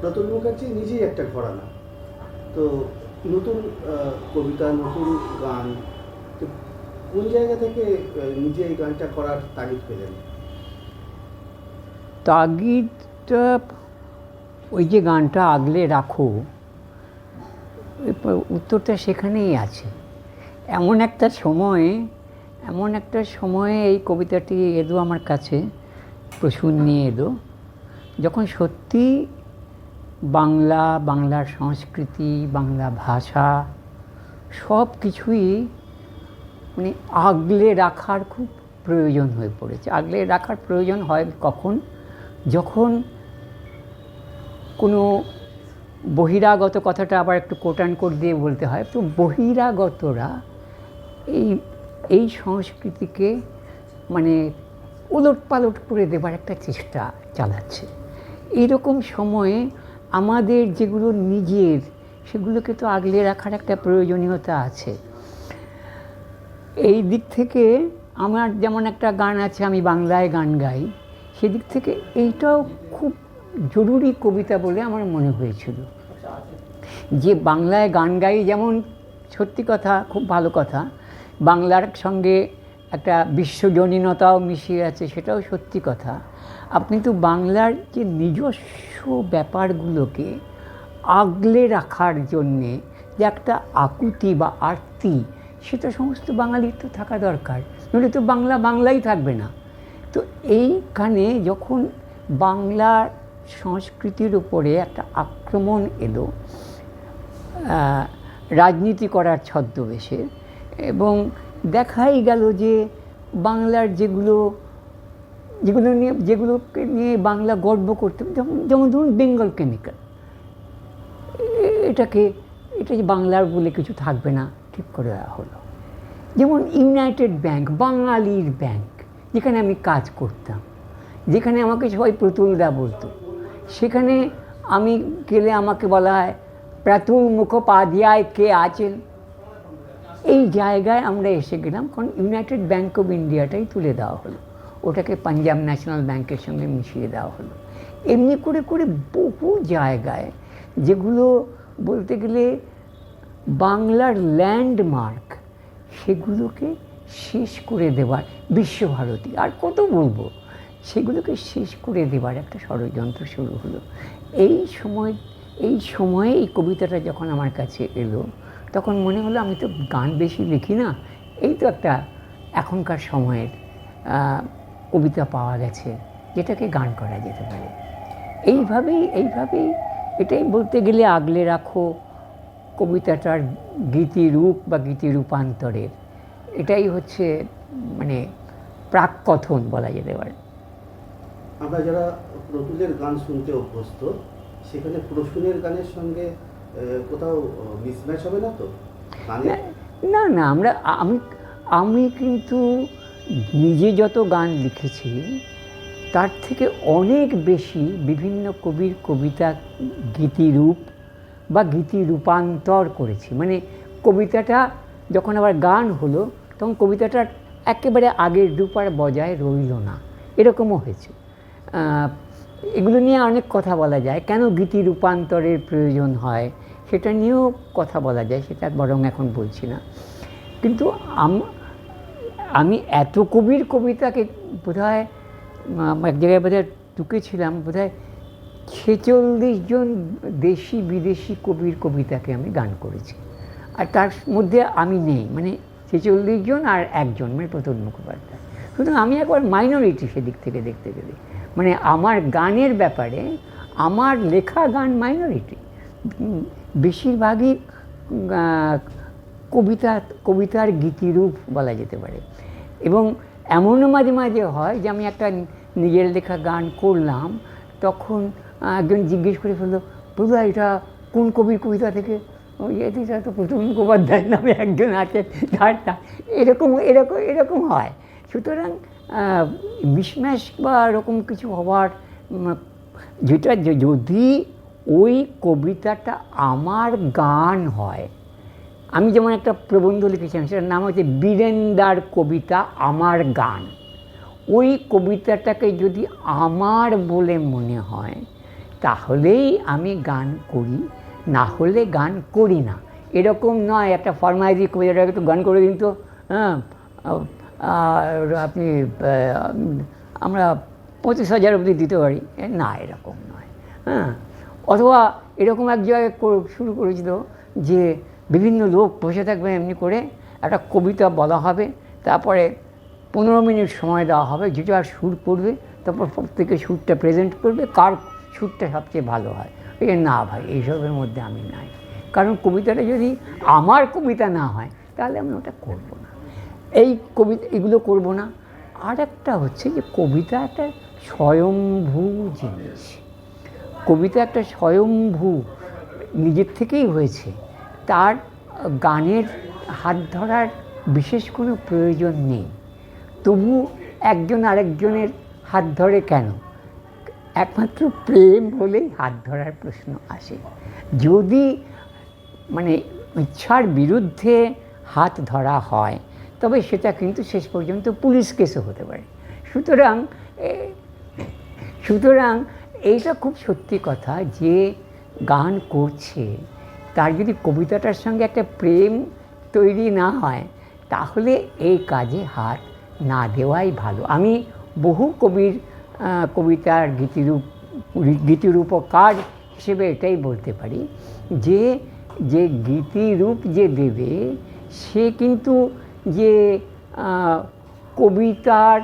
প্রতুল মুখার্জি নিজেই একটা ঘরানা। তো নতুন কবিতা, নতুন গান, তো কোন জায়গা থেকে নিজে এই গানটা করার তাগিদ পেলেন? তাগিদটা, ওই যে গানটা আগলে রাখো উত্তরটা সেখানেই আছে। এমন একটা সময়ে, এমন একটা সময়ে এই কবিতাটি এলো আমার কাছে, প্রসূন নিয়ে এলো যখন সত্যি বাংলা, বাংলার সংস্কৃতি, বাংলা ভাষা, সব কিছুই মানে আগলে রাখার খুব প্রয়োজন হয়ে পড়েছে। আগলে রাখার প্রয়োজন হয় কখন? যখন কোনো বহিরাগত কথাটা আবার একটু কোটান কোট দিয়ে বলতে হয়, তো বহিরাগতরা এই এই সংস্কৃতিকে মানে ওলট পালট করে দেবার একটা চেষ্টা চালাচ্ছে। এরকম সময়ে আমাদের যেগুলো নিজের, সেগুলোকে তো আগলে রাখার একটা প্রয়োজনীয়তা আছে। এই দিক থেকে আমার যেমন একটা গান আছে, আমি বাংলায় গান গাই, সেদিক থেকে এইটাও খুব জরুরি কবিতা বলে আমার মনে হয়েছিল। যে বাংলায় গান গাই যেমন সত্যি কথা, খুব ভালো কথা, বাংলার সঙ্গে একটা বিশ্বজনীনতাও মিশিয়ে আছে, সেটাও সত্যি কথা। আপনি তো বাংলার যে নিজস্ব ব্যাপারগুলোকে আগলে রাখার জন্যে যে একটা আকুতি বা আরতি, সেটা সমস্ত বাঙালির তো থাকা দরকার। নইলে তো বাংলা বাংলাই থাকবে না। তো এইখানে যখন বাংলার সংস্কৃতির উপরে একটা আক্রমণ এলো রাজনীতি করার ছদ্মবেশে এবং দেখাই গেল যে বাংলার যেগুলো যেগুলো নিয়ে, যেগুলোকে নিয়ে বাংলা গর্ব করতে, যেমন যেমন ধরুন বেঙ্গল কেমিক্যাল। এটাকে, এটা যে বাংলার বলে কিছু থাকবে না, ঠিক করে দেওয়া হলো। যেমন ইউনাইটেড ব্যাংক, বাঙালির ব্যাংক, যেখানে আমি কাজ করতাম, যেখানে আমাকে সবাই প্রতুলদা বলতো, সেখানে আমি গেলে আমাকে বলা হয়, প্রাতুল মুখোপাধ্যায় কে আছেন? এই জায়গায় আমরা এসে গেলাম, কারণ ইউনাইটেড ব্যাঙ্ক অফ ইন্ডিয়াটাই তুলে দেওয়া হলো। ওটাকে পাঞ্জাব ন্যাশনাল ব্যাংকের সঙ্গে মিশিয়ে দেওয়া হলো। এমনি করে করে বহু জায়গায় যেগুলো বলতে গেলে বাংলার ল্যান্ডমার্ক সেগুলোকে শেষ করে দেওয়ার, বিশ্বভারতী, আর কত বলব, সেগুলোকে শেষ করে দেওয়ার একটা ষড়যন্ত্র শুরু হলো। এই সময়, এই সময়ে এই কবিতাটা যখন আমার কাছে এলো তখন মনে হলো আমি তো গান বেশি লিখি না। এই তো একটা এখনকার সময়ের কবিতা পাওয়া গেছে, যেটাকে গান করা যেতে পারে। এইভাবেই এইভাবেই এটাই বলতে গেলে আগলে রাখো কবিতাটার গীতিরূপ বা গীতি রূপান্তরের। এটাই হচ্ছে মানে প্রাককথন বলা যেতে পারে। আমরা যারা প্রতুলের গান শুনতে অভ্যস্ত, সেখানে প্রসূনের গানের সঙ্গে কোথাও মিসম্যাচ হবে না তো? না না, আমরা, আমি আমি কিন্তু নিজে যত গান লিখেছি, তার থেকে অনেক বেশি বিভিন্ন কবির কবিতা গীতিরূপ বা গীতি রূপান্তর করেছি। মানে কবিতাটা যখন আবার গান হলো, তখন কবিতাটা একেবারে আগের রূপ আর বজায় রইল না। এরকমও হয়েছে। এগুলো নিয়ে অনেক কথা বলা যায়। কেন গীতি রূপান্তরের প্রয়োজন হয়? সেটা নিয়েও কথা বলা যায়, সেটা বরং এখন বলছি না। কিন্তু আমি এত কবির কবিতাকে বোধ হয় এক জায়গায় বোধ হয় ঢুকেছিলাম বোধ হয় ছেচল্লিশ জন দেশি বিদেশি কবির কবিতাকে আমি গান করেছি। আর তার মধ্যে আমি নেই মানে ছেচল্লিশ জন আর একজন মানে প্রতুল মুখোপাধ্যায়। সুতরাং আমি একবার মাইনরিটি সেদিক থেকে দেখতে গেলে মানে আমার গানের ব্যাপারে, আমার লেখা গান মাইনরিটি বেশিরভাগই কবিতা, কবিতার গীতিরূপ বলা যেতে পারে। এবং এমনও মাঝে মাঝে হয় যে আমি একটা নিজের লেখা গান করলাম, তখন একজন জিজ্ঞেস করে ফেলল প্রভা এটা কোন কবির কবিতা থেকে? এটা তো প্রথম মুখোপাধ্যায় নামে একজন আছে তার এরকম এরকম এরকম হয়। সুতরাং মিসম্যাশ বা এরকম কিছু হওয়ার যেটা যদি ওই কবিতাটা আমার গান হয়। আমি যেমন একটা প্রবন্ধ লিখেছিলাম, সেটার নাম হচ্ছে বীরেন্দার কবিতা আমার গান। ওই কবিতাটাকে যদি আমার বলে মনে হয়, তাহলেই আমি গান করি, না হলে গান করি না। এরকম নয়, একটা ফরমাইজি কবিতাটাকে একটু গান করে দিন তো। হ্যাঁ আপনি আমরা পঁচিশ হাজার অবধি দিতে পারি। না, এরকম নয়। হ্যাঁ অথবা এরকম এক জায়গায় শুরু করেছিল যে বিভিন্ন লোক বসে থাকবে এমনি করে একটা কবিতা বলা হবে, তারপরে পনেরো মিনিট সময় দেওয়া হবে যে যার সুর করবে, তারপর প্রত্যেকে সুরটা প্রেজেন্ট করবে, কার সুরটা সবচেয়ে ভালো হয়। এই না ভাই, এইসবের মধ্যে আমি নাই। কারণ কবিতাটা যদি আমার কবিতা না হয়, তাহলে আমি ওটা করব না। এই কবিতা এগুলো করব না। আর একটা হচ্ছে যে কবিতা একটা স্বয়ংভূ জিনিস। কবিতা একটা স্বয়ংভূ নিজের থেকেই হয়েছে। তার গানের হাত ধরার বিশেষ কোনো প্রয়োজন নেই। তবু একজন আরেকজনের হাত ধরে কেন? একমাত্র প্রেম হলেই হাত ধরার প্রশ্ন আসে। যদি মানে ইচ্ছার বিরুদ্ধে হাত ধরা হয়, তবে সেটা কিন্তু শেষ পর্যন্ত পুলিশ কেসও হতে পারে। সুতরাং সুতরাং এইটা খুব সত্যি কথা যে গান করছে, তার যদি কবিতাটার সঙ্গে একটা প্রেম তৈরি না হয়, তাহলে এই কাজে হাত না দেওয়াই ভালো। আমি বহু কবির কবিতার গীতিরূপ, গীতিরূপকার হিসেবে এটাই বলতে পারি যে যে গীতিরূপ যে দেবে, সে কিন্তু যে কবিতার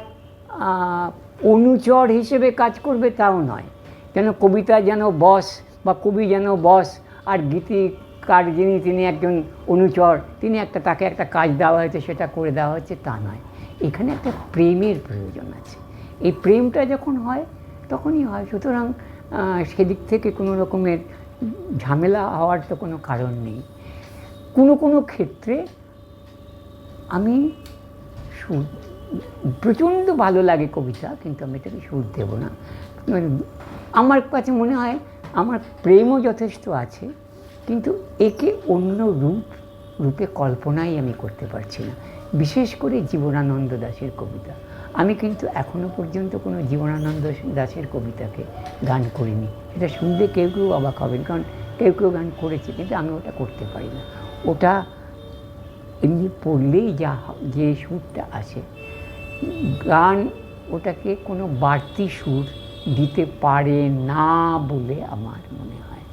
অনুচর হিসেবে কাজ করবে তাও নয়। যেন কবিতা যেন বস বা কবি যেন বস আর গীতিকার যিনি, তিনি একজন অনুচর, তিনি একটা, তাকে একটা কাজ দেওয়া হয়েছে, সেটা করে দেওয়া হচ্ছে তা নয়। এখানে একটা প্রেমের প্রয়োজন আছে। এই প্রেমটা যখন হয়, তখনই হয়। সুতরাং সেদিক থেকে কোনো রকমের ঝামেলা হওয়ার তো কোনো কারণ নেই। কোনো কোনো ক্ষেত্রে আমি প্রচণ্ড ভালো লাগে কবিতা, কিন্তু আমি এটাকে সুর দেব না। আমার কাছে মনে হয় আমার প্রেমও যথেষ্ট আছে, কিন্তু একে অন্য রূপ, রূপে কল্পনাই আমি করতে পারছি না। বিশেষ করে জীবনানন্দ দাশের কবিতা। আমি কিন্তু এখনও পর্যন্ত কোনো জীবনানন্দ দাশের কবিতাকে গান করিনি। এটা শুনলে কেউ কেউ অবাক হবেন, কারণ কেউ কেউ গান করেছে, কিন্তু আমি ওটা করতে পারি না। ওটা এমনি পড়লেই যা যে সুরটা আসে। গান ওটাকে কোনো বাড়তি সুর দিতে পারে না বলে আমার মনে হয়।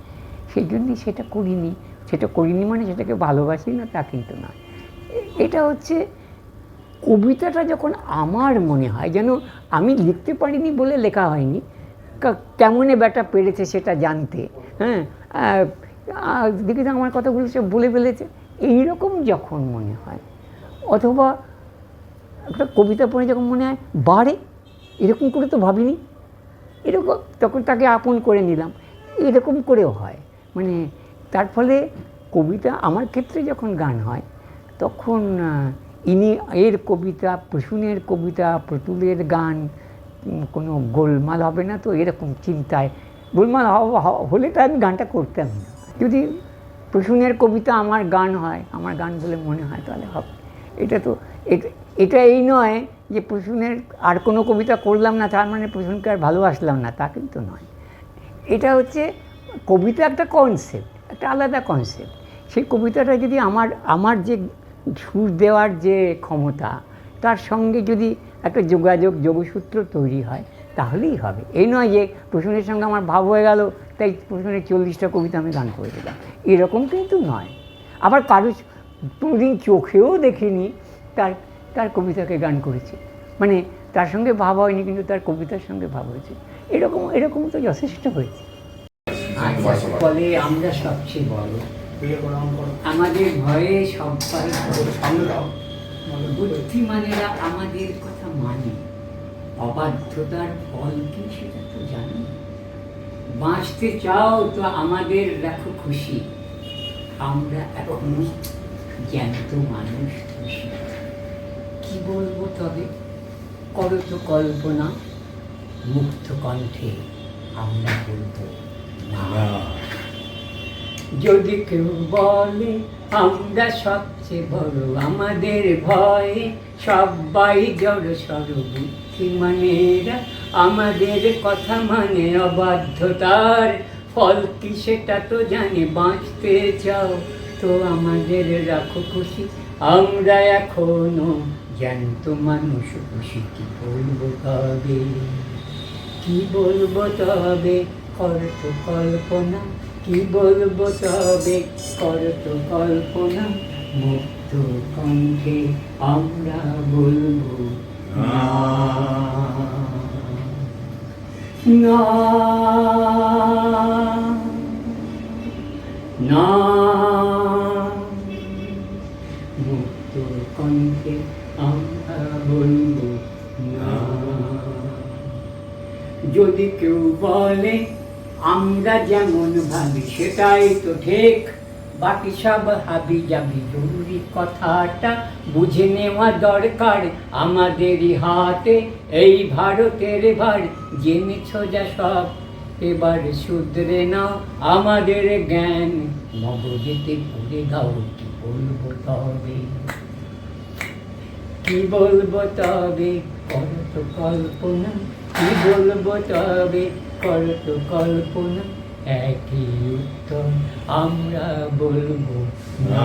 সেই জন্যই সেটা করিনি। সেটা করিনি মানে সেটাকে ভালোবাসি না, তা কিন্তু এ- এটা হচ্ছে কবিতাটা যখন আমার মনে হয়, যেন আমি লিখতে পারিনি বলে লেখা হয়নি কেমনে ব্যাটা পেরেছে সেটা জানতে হ্যাঁ? দেখি তো আমার কথাগুলো সে বলে ফেলেছে। এইরকম যখন মনে হয়, অথবা একটা কবিতা পড়ে যখন মনে হয় বাড়ে এরকম করে তো ভাবিনি। এরকম তখন তাকে আপন করে নিলাম। এরকম করেও হয়। মানে তার ফলে কবিতা আমার ক্ষেত্রে যখন গান হয়, তখন ইনি এর কবিতা, প্রসূনের কবিতা, প্রতুলের গান কোনো গোলমাল হবে না তো এরকম চিন্তায়। গোলমাল হলে তো আমি গানটা করতাম না। যদি প্রসূনের কবিতা আমার গান হয়, আমার গান বলে মনে হয় তাহলে হবে। এটা তো এটা এই নয় যে প্রসূনের আর কোনো কবিতা করলাম না, তার মানে প্রসূনকে আর ভালোবাসলাম না, তা কিন্তু নয়। এটা হচ্ছে কবিতা একটা কনসেপ্ট একটা আলাদা কনসেপ্ট সেই কবিতাটা যদি আমার আমার যে সুর দেওয়ার যে ক্ষমতা, তার সঙ্গে যদি একটা যোগাযোগ যোগসূত্র তৈরি হয়, তাহলেই হবে। এই নয় যে প্রসূনের সঙ্গে আমার ভাব হয়ে গেল, তাই প্রসূনের চল্লিশটা কবিতা আমি গান করে দিলাম। এরকম কিন্তু নয়। আবার কারও কোনোদিন চোখেও দেখিনি, তার তার কবিতাকে গান করেছে। মানে তার সঙ্গে ভাব হয়নি, কিন্তু তার কবিতার সঙ্গে ভাব হয়েছে। এরকম এরকম তো যথেষ্ট হয়েছে। ফলে আমরা সবচেয়ে বড়। আমাদের ভয়ে সবাই বুদ্ধিমানেরা আমাদের কথা মানে। অবাধ্যতার ফল কি সেটা তো জানি। বাঁচতে চাও তো আমাদের রাখো খুশি। আমরা এখনও জ্ঞাত মানুষ। খুশি কি বলব তবে? করো তো কল্পনা মুক্ত কণ্ঠে আমরা বলব, না। যদি কেউ বলে, আমরা সবচেয়ে বড়, আমাদের ভয়ে সবাই জড় সর বুদ্ধি মানেরা, আমাদের কথা মানে অবাধ্যতার ফল কি সেটা তো জানি, বাঁচতে চাও তো আমাদের রাখো খুশি, আমরা এখনও জ্যান্ত মানুষ খুশি কি বলব তবে? কি বলব তবে? কর তো কল্পনা। কি বলব তবে? কর তো কল্পনা। মুক্ত কণ্ঠে আমরা বলব, না। না। না। বলে, আমরা যেমন ভাবি সেটাই তো ঠিক। বাকি সব হাবি যাবি জরুরি কথাটা বুঝে নেওয়া দরকার আমাদেরই হাতে। এই ভারতের ভার, জেনেছ যা সব। এবার শুধরে নাও আমাদের জ্ঞান। মগজেতে পড়ে দাও, কি বলব তবে? কি বলব তবে? কর তো কল্পনা, কি বলব তবে? কর কল্পনা একই উত্তর আমরা বলব না।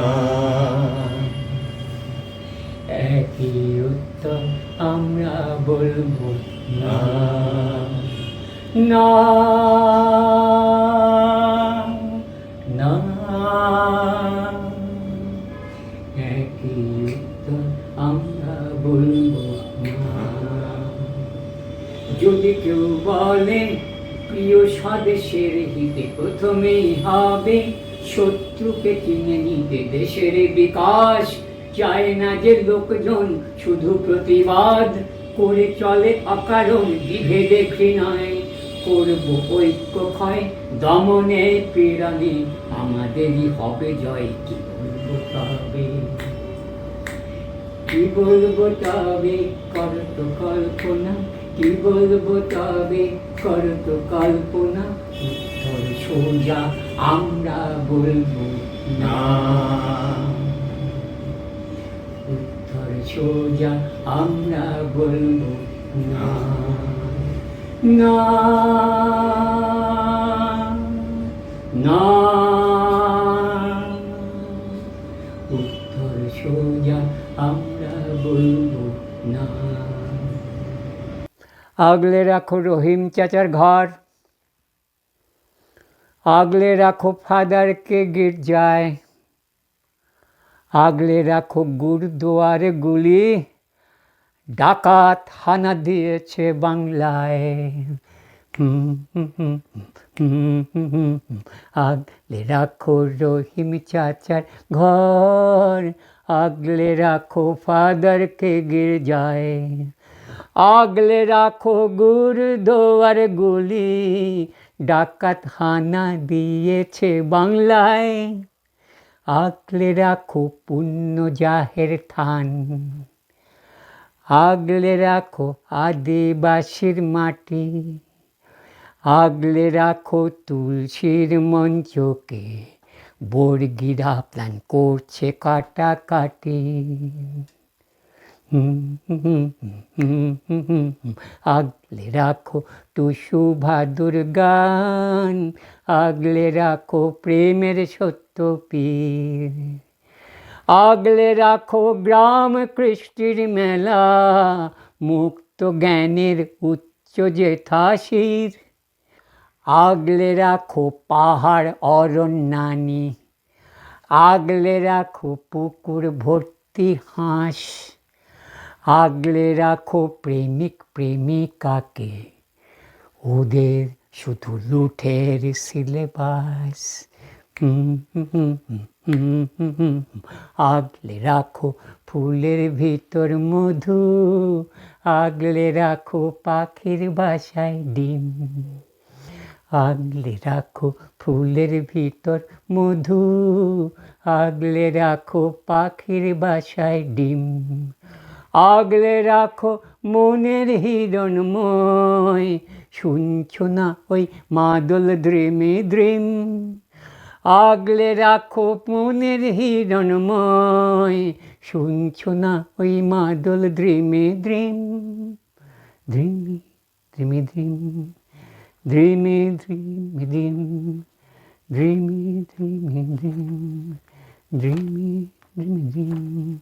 একই উত্তর আমরা বলব না। না। স্বদেশের হিতে প্রথমেই হবে। শত্রুকে চিনে নিতে দেশের বিকাশ। চায় না যে লোকজন, শুধু প্রতিবাদ। করে চলে অকারণ বিভেদে ঘৃণায়। করব ঐক্য ক্ষয়, দমনে পীড়নে আমাদেরই হবে জয়, কি বলব তবে? কি বলব তবে? কর তো কল্পনা কি বলব তবে? কর তো কল্পনা। উত্তর সোজা আমরা বলব না। উত্তর সোজা আমরা বলব না। না। না। আগলে রাখো রহিম চাচার ঘর। আগলে রাখো ফাদারকে গির্জায়। আগলে রাখো গুরুদুয়ারে গুলি। ডাকাত হানা দিয়েছে বাংলায়। আগলে রাখো রহিম চাচার ঘর। আগলে রাখো ফাদারকে গির্জায়। আগলে রাখো গুরুদুয়ার গুলি ডাকাত হানা দিয়েছে বাংলায়। আগলে রাখো পুণ্য জাহের থান, আগলে রাখো আদিবাসীর মাটি, আগলে রাখো তুলসীর মঞ্চকে, বর্গিরা প্ল্যান করছে কাটাকাটি। আগলে রাখো টুসু ভাদুর গান আগলে রাখো প্রেমের সত্য পীর। আগলে রাখো গ্রাম কৃষ্টির মেলা, মুক্ত জ্ঞানের উচ্চ জেঠাশির আগলে রাখো পাহাড় অরণ্যানি, আগলে রাখো পুকুর ভর্তি হাঁস। আগলে রাখো প্রেমিক প্রেমিকাকে। ওদের শুধু লুঠের সিলেবাস। আগলে রাখো ফুলের ভিতর মধু। আগলে রাখো পাখির বাসায় ডিম। আগলে রাখো ফুলের ভিতর মধু। আগলে রাখো পাখির বাসায় ডিম। আগলে রাখো মনের হিরণময়। শুনছো না ওই মাদল দ্রেমে দ্রেম? আগলে রাখো মনের হিরণময়। শুনছো না ওই মাদল দ্রেমে দ্রেম? ধ্রিমি ধ্রিমি ধ্রিম ধ্রিমি ধ্রিমি ধিম ধ্রিমি ধ্রিমি ধিম ধ্রিমি ধ্রিমি ধিম